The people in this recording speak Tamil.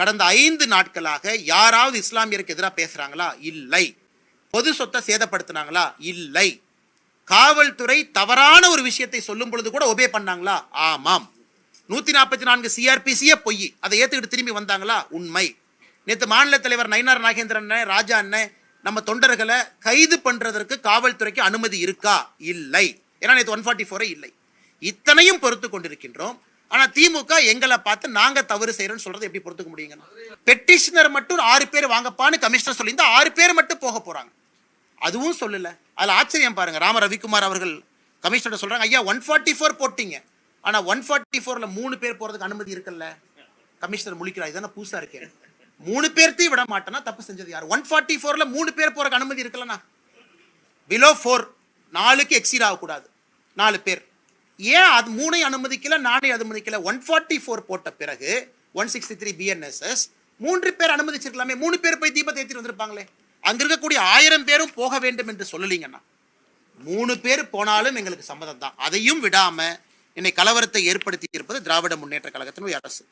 கடந்த ஐந்து நாட்களாக யாராவது இஸ்லாமியருக்கு எதிராக பேசுகிறாங்களா இல்லை. பொது சொத்தை சேதப்படுத்தினாங்களா? இல்லை. காவல்துறை தவறான ஒரு விஷயத்தை சொல்லும் பொழுது கூட ஒபே பண்ணாங்களா? ஆமாம். நூற்றி நாற்பத்தி நான்கு சிஆர்பிசியே பொய். அதை ஏற்றுக்கிட்டு திரும்பி வந்தாங்களா? உண்மை. நேற்று மாநில தலைவர் நயினார் நாகேந்திரன் அண்ணன், ராஜா அண்ணன் நம்ம தொண்டர்களை கைது பண்ணுறதற்கு காவல்துறைக்கு அனுமதி இருக்கா? இல்லை. ஏன்னா நேற்று ஒன் ஃபார்ட்டி ஃபோரே இல்லை. இத்தனையும் பொறுத்து கொண்டிருக்கின்றோம். ஆனா திமுக எங்களை பார்த்து நாங்க தவறு செய்யறோம்னு சொல்றது எப்படி பொறுத்துக்க முடியுங்க? பெட்டிஷனர் மட்டும் ஆறு பேர் வாங்கப்பான்னு கமிஷனர் சொல்லியிருந்தா ஆறு பேர் மட்டும் போக போறாங்க. அதுவும் சொல்லல. அதுல ஆச்சரியம் பாருங்க. ராம ரவிக்குமார் அவர்கள் கமிஷனர் சொல்றாங்க ஐயா ஒன் ஃபார்ட்டி ஃபோர் போட்டீங்க. ஆனா ஒன் ஃபார்ட்டி ஃபோர்ல மூணு பேர் போறதுக்கு அனுமதி இருக்குல்ல? கமிஷனர் முழிக்கிறார். இதான புதுசா இருக்கேன் மூணு பேர்த்தையும் விட மாட்டேன்னா தப்பு செஞ்சது யார்? ஒன் ஃபார்ட்டி ஃபோர்ல மூணு பேர் போறதுக்கு அனுமதி இருக்குல்லண்ணா. பிலோ ஃபோர் நாலுக்கு எக்ஸீட் ஆகக்கூடாது. நாலு பேர். ஏன் அது மூணை அனுமதிக்கல நானே அனுமதிக்கல? ஒன் ஃபார்ட்டி ஃபோர் போட்ட பிறகு ஒன் சிக்ஸ்டி த்ரீ பிஎன்எஸ்எஸ் மூன்று பேர் அனுமதிச்சிருக்கலாமே. மூணு பேர் போய் தீபத்தை ஏற்றிட்டு வந்திருப்பாங்களே. அங்க இருக்கக்கூடிய ஆயிரம் பேரும் போக வேண்டும் என்று சொல்லலீங்கண்ணா மூணு பேர் போனாலும் எங்களுக்கு சம்மதம் தான் அதையும் விடாம இன்னை கலவரத்தை ஏற்படுத்தி இருப்பது திராவிட முன்னேற்ற கழகத்தினுடைய அரசு.